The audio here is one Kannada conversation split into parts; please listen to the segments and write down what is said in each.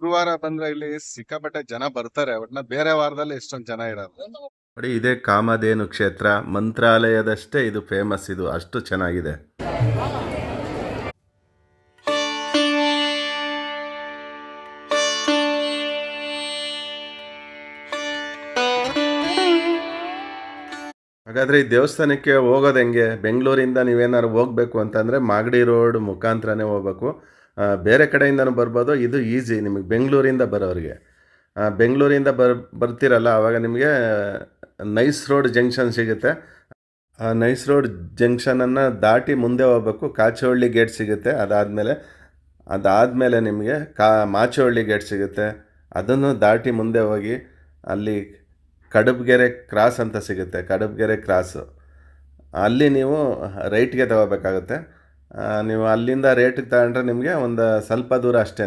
ಶುಕ್ರವಾರ ಬಂದ್ರೆ ಇಲ್ಲಿ ಸಿಕ್ಕಾಪಟ್ಟೆ ಜನ ಬರ್ತಾರೆ, ಒಟ್ನ ಬೇರೆ ವಾರದಲ್ಲಿ ಎಷ್ಟೊಂದು ಜನ ಇರಲ್ಲ. ನೋಡಿ, ಇದೇ ಕಾಮಧೇನು ಕ್ಷೇತ್ರ, ಮಂತ್ರಾಲಯದಷ್ಟೇ ಇದು ಫೇಮಸ್ ಇದು ಅಷ್ಟು ಚೆನ್ನಾಗಿದೆ. ಹಾಗಾದ್ರೆ ಈ ದೇವಸ್ಥಾನಕ್ಕೆ ಹೋಗೋದು ಹೆಂಗೆ? ಬೆಂಗಳೂರಿಂದ ನೀವೇನಾದ್ರು ಹೋಗ್ಬೇಕು ಅಂತಂದರೆ ಮಾಗಡಿ ರೋಡ್ ಮುಖಾಂತರನೇ ಹೋಗ್ಬೇಕು. ಬೇರೆ ಕಡೆಯಿಂದನೂ ಬರ್ಬೋದು. ಇದು ಈಸಿ ನಿಮಗೆ ಬೆಂಗಳೂರಿಂದ ಬರೋರಿಗೆ. ಬೆಂಗಳೂರಿಂದ ಬರ್, ಬರ್ತೀರಲ್ಲ ಆವಾಗ ನಿಮಗೆ ನೈಸ್ ರೋಡ್ ಜಂಕ್ಷನ್ ಸಿಗುತ್ತೆ. ಆ ನೈಸ್ ರೋಡ್ ಜಂಕ್ಷನನ್ನು ದಾಟಿ ಮುಂದೆ ಹೋಗ್ಬೇಕು. ಕಾಚೋಹಳ್ಳಿ ಗೇಟ್ ಸಿಗುತ್ತೆ. ಅದಾದಮೇಲೆ ಅದಾದಮೇಲೆ ನಿಮಗೆ ಕಾ, ಮಾಚೋಹಳ್ಳಿ ಗೇಟ್ ಸಿಗುತ್ತೆ. ಅದನ್ನು ದಾಟಿ ಮುಂದೆ ಹೋಗಿ, ಅಲ್ಲಿ ಕಡಬ್ಗೆರೆ ಕ್ರಾಸ್ ಅಂತ ಸಿಗುತ್ತೆ. ಕಡಬ್ಗೆರೆ ಕ್ರಾಸು ಅಲ್ಲಿ ನೀವು ರೈಟ್ಗೆ ತಗೋಬೇಕಾಗುತ್ತೆ. ನೀವು ಅಲ್ಲಿಂದ ರೇಟಿಗೆ ತಗೊಂಡ್ರೆ ನಿಮಗೆ ಒಂದು ಸ್ವಲ್ಪ ದೂರ ಅಷ್ಟೇ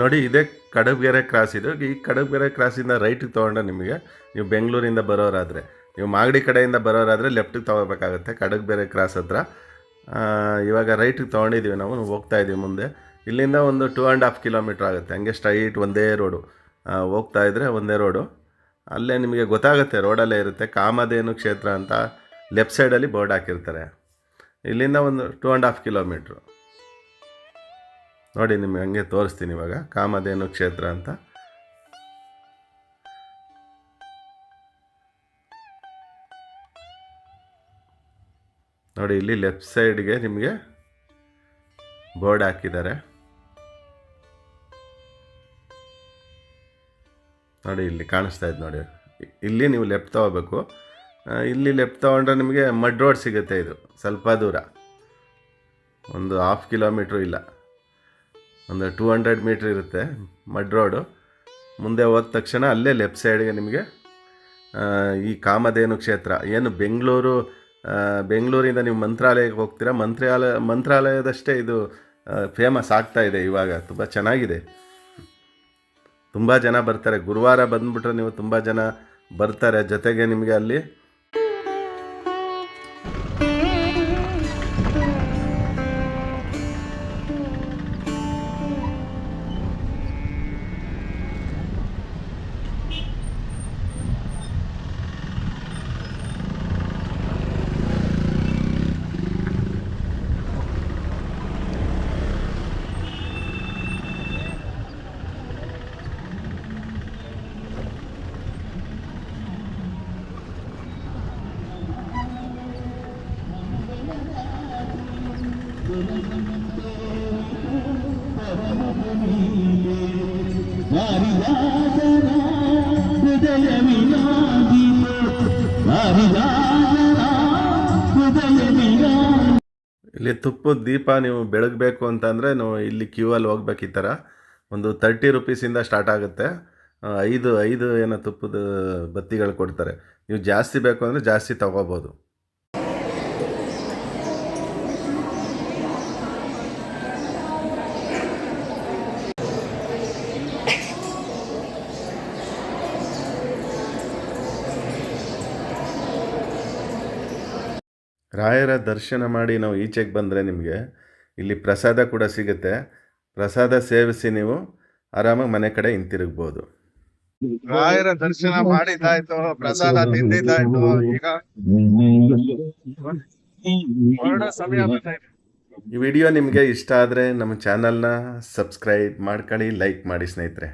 ನೋಡಿ, ಇದೇ ಕಡಬ್ಗೆರೆ ಕ್ರಾಸ್ ಇದು. ಈ ಕಡಬ್ಗೆರೆ ಕ್ರಾಸಿಂದ ರೈಟಿಗೆ ತೊಗೊಂಡ್ರೆ ನಿಮಗೆ ನೀವು ಬೆಂಗಳೂರಿಂದ ಬರೋರಾದರೆ, ನೀವು ಮಾಗಡಿ ಕಡೆಯಿಂದ ಬರೋರಾದರೆ ಲೆಫ್ಟಿಗೆ ತೊಗೋಬೇಕಾಗುತ್ತೆ ಕಡಬ್ಗೆರೆ ಕ್ರಾಸ್ ಹತ್ರ. ಇವಾಗ ರೈಟಿಗೆ ತೊಗೊಂಡಿದ್ದೀವಿ ನಾವು ಹೋಗ್ತಾ ಇದ್ದೀವಿ ಮುಂದೆ. ಇಲ್ಲಿಂದ ಒಂದು ಟೂ ಆ್ಯಂಡ್ ಹಾಫ್ ಕಿಲೋಮೀಟ್ರ್ ಆಗುತ್ತೆ. ಹಂಗೆ ಸ್ಟ್ರೈಟ್ ಒಂದೇ ರೋಡು ಹೋಗ್ತಾ ಇದ್ದರೆ ಒಂದೇ ರೋಡು ಅಲ್ಲೇ ನಿಮಗೆ ಗೊತ್ತಾಗುತ್ತೆ ರೋಡಲ್ಲೇ ಇರುತ್ತೆ. ಕಾಮಧೇನು ಕ್ಷೇತ್ರ ಅಂತ ಲೆಫ್ಟ್ ಸೈಡಲ್ಲಿ ಬೋರ್ಡ್ ಹಾಕಿರ್ತಾರೆ. ಇಲ್ಲಿಂದ ಒಂದು ಟೂ ಆ್ಯಂಡ್ ಹಾಫ್ ಕಿಲೋಮೀಟ್ರು ನೋಡಿ, ನಿಮಗೆ ಹಂಗೆ ತೋರಿಸ್ತೀನಿ ಇವಾಗ. ಕಾಮಧೇನು ಕ್ಷೇತ್ರ ಅಂತ. ನೋಡಿ, ಇಲ್ಲಿ ಲೆಫ್ಟ್ ಸೈಡ್ಗೆ ನಿಮಗೆ ಬೋರ್ಡ್ ಹಾಕಿದ್ದಾರೆ. ನೋಡಿ, ಇಲ್ಲಿ ಕಾಣಿಸ್ತಾ ಇದೆ ನೋಡಿ. ಇಲ್ಲಿ ನೀವು ಲೆಫ್ಟ್ ತೊಗೋಬೇಕು. ಇಲ್ಲಿ ಲೆಫ್ಟ್ ತೊಗೊಂಡ್ರೆ ನಿಮಗೆ ಮಡ್ ರೋಡ್ ಸಿಗುತ್ತೆ ಇದು. ಸ್ವಲ್ಪ ದೂರ. ಒಂದು ಹಾಫ್ ಕಿಲೋಮೀಟ್ರು ಇಲ್ಲ. ಒಂದು ಟೂ ಹಂಡ್ರೆಡ್ ಮೀಟ್ರ್ ಇರುತ್ತೆ ಮಡ್ ರೋಡು. ಮುಂದೆ ಹೋದ ತಕ್ಷಣ ಅಲ್ಲೇ ಲೆಫ್ಟ್ ಸೈಡ್ಗೆ ನಿಮಗೆ ಈ ಕಾಮಧೇನು ಕ್ಷೇತ್ರ. ಏನು ಬೆಂಗಳೂರು ಬೆಂಗಳೂರಿಂದ ನೀವು ಮಂತ್ರಾಲಯಕ್ಕೆ ಹೋಗ್ತೀರಾ? ಮಂತ್ರಾಲಯ, ಮಂತ್ರಾಲಯದಷ್ಟೇ ಇದು ಫೇಮಸ್ ಆಗ್ತಾ ಇದೆ ಇವಾಗ. ತುಂಬ ಚೆನ್ನಾಗಿದೆ. ತುಂಬ ಜನ ಬರ್ತಾರೆ. ಗುರುವಾರ ಬಂದುಬಿಟ್ರೆ ನೀವು ತುಂಬ ಜನ ಬರ್ತಾರೆ ಜೊತೆಗೆ ನಿಮಗೆ ಅಲ್ಲಿ. ಇಲ್ಲಿ ತುಪ್ಪದ ದೀಪ ನೀವು ಬೆಳಗಬೇಕು ಅಂತಂದರೆ ನೀವು ಇಲ್ಲಿ ಕ್ಯೂ ಅಲ್ಲಿ ಹೋಗ್ಬೇಕು ಈ ಥರ ಒಂದು ತರ್ಟಿ ರುಪೀಸಿಂದ ಸ್ಟಾರ್ಟ್ ಆಗುತ್ತೆ. ಐದು ಐದು ಏನೋ ತುಪ್ಪದ ಬತ್ತಿಗಳು ಕೊಡ್ತಾರೆ. ನೀವು ಜಾಸ್ತಿ ಬೇಕು ಅಂದರೆ ಜಾಸ್ತಿ ತಗೋಬೋದು. ರಾಯರ ದರ್ಶನ ಮಾಡಿ ನಾವು ಈಚೆಗೆ ಬಂದರೆ ನಿಮಗೆ ಇಲ್ಲಿ ಪ್ರಸಾದ ಕೂಡ ಸಿಗುತ್ತೆ. ಪ್ರಸಾದ ಸೇವಿಸಿ ನೀವು ಆರಾಮಾಗಿ ಮನೆ ಕಡೆ ಹಿಂತಿರುಗ್ಬೋದು. ರಾಯರ ದರ್ಶನ ಮಾಡಿದ್ದಾಯ್ತು ಪ್ರಸಾದ ತಿಂದಿದ್ದಾಯ್ತು ಈಗ ಹೊರಡೋ ಸಮಯ ಬಂದೈತೆ ಈ ವಿಡಿಯೋ ನಿಮಗೆ ಇಷ್ಟ ಆದರೆ ನಮ್ಮ ಚಾನಲ್ನ ಸಬ್ಸ್ಕ್ರೈಬ್ ಮಾಡ್ಕೊಳ್ಳಿ ಲೈಕ್ ಮಾಡಿ ಸ್ನೇಹಿತರೆ.